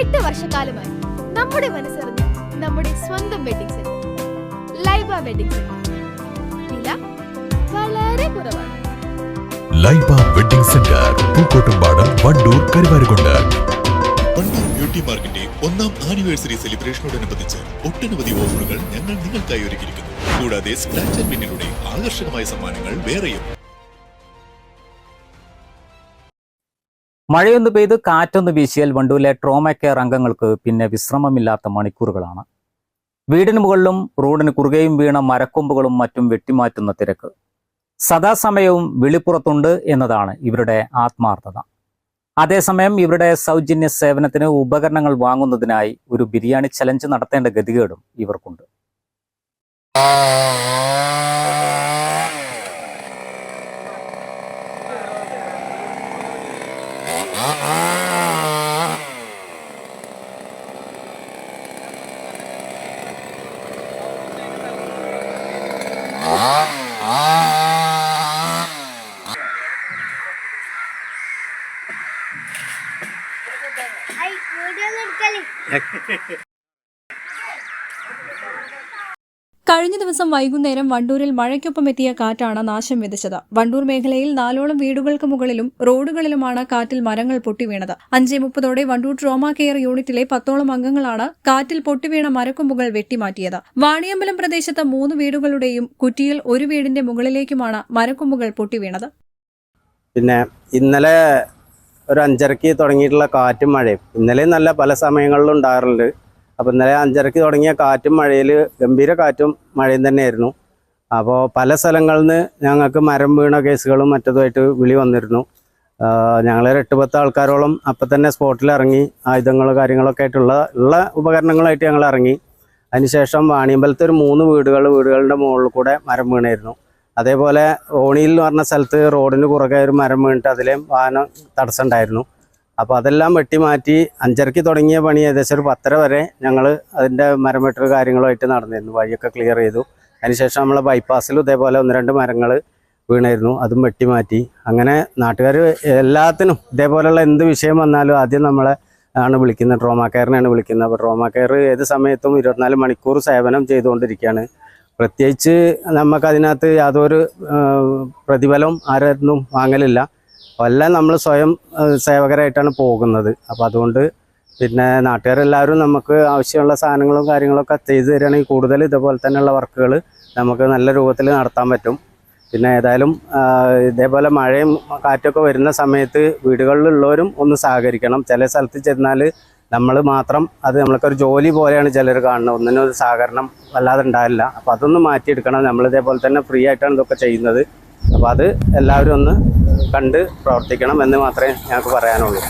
എട്ട് വർഷക്കാലമായി നമ്മുടെ മനസ്സറിഞ്ഞ് നമ്മുടെ സ്വന്തം wedding centre Laiba wedding centre വില വളരെ കുറവാണ്. Laiba wedding centre Pookkottumpadam Wandoor Karuvarakundu. Wandoor beauty മാർക്കിന്റെ ഒന്നാം ആനിവേഴ്സറി സെലിബ്രേഷനോടനുബന്ധിച്ച് ഒട്ടനവധി ഓഫറുകൾ ഞങ്ങൾ നിങ്ങൾക്കായി ഒരുക്കിയിരിക്കുന്നു. കൂടാതെ സ്ക്രാച്ച് ആൻഡ് വിന്നിലൂടെ ആകർഷകമായ സമ്മാനങ്ങൾ വേറെയും. മഴയൊന്ന് പെയ്ത് കാറ്റൊന്ന് വീശിയാൽ വണ്ടൂരിലെ ട്രോമ കെയർ അംഗങ്ങൾക്ക് പിന്നെ വിശ്രമമില്ലാത്ത മണിക്കൂറുകളാണ്. വീടിന് മുകളിലും റോഡിന് കുറുകയും വീണ മരക്കൊമ്പുകളും മറ്റും വെട്ടിമാറ്റുന്ന തിരക്ക്. സദാസമയവും വിളിപ്പുറത്തുണ്ട് എന്നതാണ് ഇവരുടെ ആത്മാർത്ഥത. അതേസമയം ഇവരുടെ സൗജന്യ സേവനത്തിന് ഉപകരണങ്ങൾ വാങ്ങുന്നതിനായി ഒരു ബിരിയാണി ചലഞ്ച് നടത്തേണ്ട ഗതികേടും ഇവർക്കുണ്ട്. കഴിഞ്ഞ ദിവസം വൈകുന്നേരം വണ്ടൂരിൽ മഴയ്ക്കൊപ്പം എത്തിയ കാറ്റാണ് നാശം വിതച്ചത്. വണ്ടൂർ മേഖലയിൽ നാലോളം വീടുകൾക്ക് മുകളിലും റോഡുകളിലുമാണ് കാറ്റിൽ മരങ്ങൾ പൊട്ടിവീണത്. അഞ്ചേ മുപ്പതോടെ വണ്ടൂർ ട്രോമ കെയർ യൂണിറ്റിലെ പത്തോളം അംഗങ്ങളാണ് കാറ്റിൽ പൊട്ടിവീണ മരക്കൊമ്പുകൾ വെട്ടിമാറ്റിയത്. വാണിയമ്പലം പ്രദേശത്ത് മൂന്ന് വീടുകളുടെയും കുറ്റിയിൽ ഒരു വീടിന്റെ മുകളിലേക്കുമാണ് മരക്കൊമ്പുകൾ പൊട്ടിവീണത്. പിന്നെ ഇന്നലെ ഒരു അഞ്ചരക്ക് തുടങ്ങിയിട്ടുള്ള കാറ്റും മഴയും. ഇന്നലെ നല്ല പല സമയങ്ങളിലും ഉണ്ടാകാറുണ്ട്. അപ്പോൾ ഇന്നലെ അഞ്ചരക്ക് തുടങ്ങിയ കാറ്റും മഴയിൽ ഗംഭീര കാറ്റും മഴയും തന്നെയായിരുന്നു. അപ്പോൾ പല സ്ഥലങ്ങളിൽ നിന്ന് ഞങ്ങൾക്ക് മരം വീണ കേസുകളും മറ്റതുമായിട്ട് വിളി വന്നിരുന്നു. ഞങ്ങൾ എട്ട് പത്ത് ആൾക്കാരോളം അപ്പം തന്നെ സ്പോട്ടിൽ ഇറങ്ങി ആയുധങ്ങൾ കാര്യങ്ങളൊക്കെ ആയിട്ടുള്ള ഉള്ള ഉപകരണങ്ങളായിട്ട് ഞങ്ങൾ ഇറങ്ങി. അതിനുശേഷം വാണിയമ്പലത്തെ ഒരു മൂന്ന് വീടുകൾ വീടുകളുടെ മുകളിൽ കൂടെ മരം വീണായിരുന്നു. അതേപോലെ ഓണിയിൽ എന്ന് പറഞ്ഞ സ്ഥലത്ത് റോഡിന് കുറുകെ ഒരു മരം വീണിട്ട് അതിലേയും വാഹനം തടസ്സം ഉണ്ടായിരുന്നു അപ്പോൾ അതെല്ലാം വെട്ടി മാറ്റി അഞ്ചരയ്ക്ക് തുടങ്ങിയ പണി ഏകദേശം ഒരു പത്തര വരെ ഞങ്ങൾ അതിന്റെ മരം വെട്ടൽ കാര്യങ്ങളുമായിട്ട് നടന്നിരുന്നു. വഴിയൊക്കെ ക്ലിയർ ചെയ്തു. അതിനുശേഷം നമ്മൾ ബൈപ്പാസിലും ഇതേപോലെ ഒന്ന് രണ്ട് മരങ്ങൾ വീണായിരുന്നു. അതും വെട്ടി മാറ്റി അങ്ങനെ നാട്ടുകാർ എല്ലാത്തിനും ഇതേപോലെയുള്ള എന്ത് വിഷയം വന്നാലും ആദ്യം നമ്മളെ ആണ് വിളിക്കുന്നത്. ട്രോമാ കെയറിനെയാണ് വിളിക്കുന്നത്. അപ്പോൾ ട്രോമാ കെയർ ഏത് സമയത്തും ഇരുപത്തിനാല് മണിക്കൂർ സേവനം ചെയ്തുകൊണ്ടിരിക്കുകയാണ്. പ്രത്യേകിച്ച് നമുക്ക് അതിനകത്ത് യാതൊരു പ്രതിഫലവും ആരും വാങ്ങലില്ല. എല്ലാം നമ്മൾ സ്വയം സേവകരായിട്ടാണ് പോകുന്നത്. അപ്പോൾ അതുകൊണ്ട് പിന്നെ നാട്ടുകാരെല്ലാവരും നമുക്ക് ആവശ്യമുള്ള സാധനങ്ങളും കാര്യങ്ങളൊക്കെ ചെയ്തു തരികയാണെങ്കിൽ കൂടുതൽ ഇതുപോലെ തന്നെയുള്ള വർക്കുകൾ നമുക്ക് നല്ല രൂപത്തിൽ നടത്താൻ പറ്റും. പിന്നെ ഏതായാലും ഇതേപോലെ മഴയും കാറ്റൊക്കെ വരുന്ന സമയത്ത് വീടുകളിലുള്ളവരും ഒന്ന് സഹകരിക്കണം. ചില സ്ഥലത്ത് ചെന്നാൽ നമ്മൾ മാത്രം അത് നമ്മൾക്കൊരു ജോലി പോലെയാണ് ചിലർ കാണുന്നത്. ഒന്നിനും ഒരു സഹകരണം വല്ലാതെ ഉണ്ടാവില്ല. അപ്പോൾ അതൊന്ന് മാറ്റിയെടുക്കണം. നമ്മളിതേപോലെ തന്നെ ഫ്രീ ആയിട്ടാണ് ഇതൊക്കെ ചെയ്യുന്നത്. അപ്പോൾ അത് എല്ലാവരും ഒന്ന് കണ്ട് പ്രവർത്തിക്കണം എന്ന് മാത്രമേ ഞങ്ങൾക്ക് പറയാനുള്ളൂ.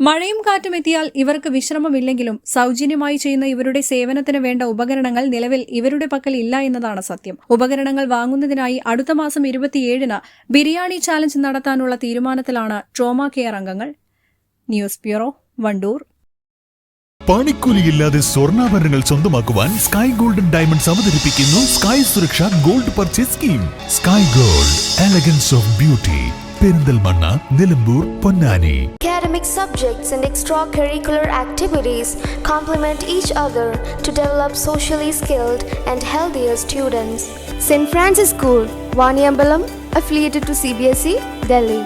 മഴയും കാറ്റും എത്തിയാൽ ഇവർക്ക് വിശ്രമമില്ലെങ്കിലും സൗജന്യമായി ചെയ്യുന്ന ഇവരുടെ സേവനത്തിന് വേണ്ട ഉപകരണങ്ങൾ നിലവിൽ ഇവരുടെ പക്കൽ ഇല്ല എന്നതാണ് സത്യം. ഉപകരണങ്ങൾ വാങ്ങുന്നതിനായി അടുത്ത മാസം ഇരുപത്തിയേഴിന് ബിരിയാണി ചാലഞ്ച് നടത്താനുള്ള തീരുമാനത്തിലാണ് ട്രോമ കെയർ അംഗങ്ങൾ. ന്യൂസ് ബ്യൂറോ വണ്ടൂർ പണിക്കൂലിയില്ലാതെ സ്വർണാഭരണങ്ങൾ സ്വന്തമാക്കുവാൻ സ്കൈ ഗോൾഡൻ ഡയമണ്ട്സ് അവതരിപ്പിക്കുന്നു Sky Suraksha gold purchase scheme Sky gold elegance of beauty Perinthalmanna Nilambur Ponnani Academic subjects and extracurricular activities complement each other to develop socially skilled and healthier students. St. Francis School, Vaniambalam, affiliated to CBSE, Delhi.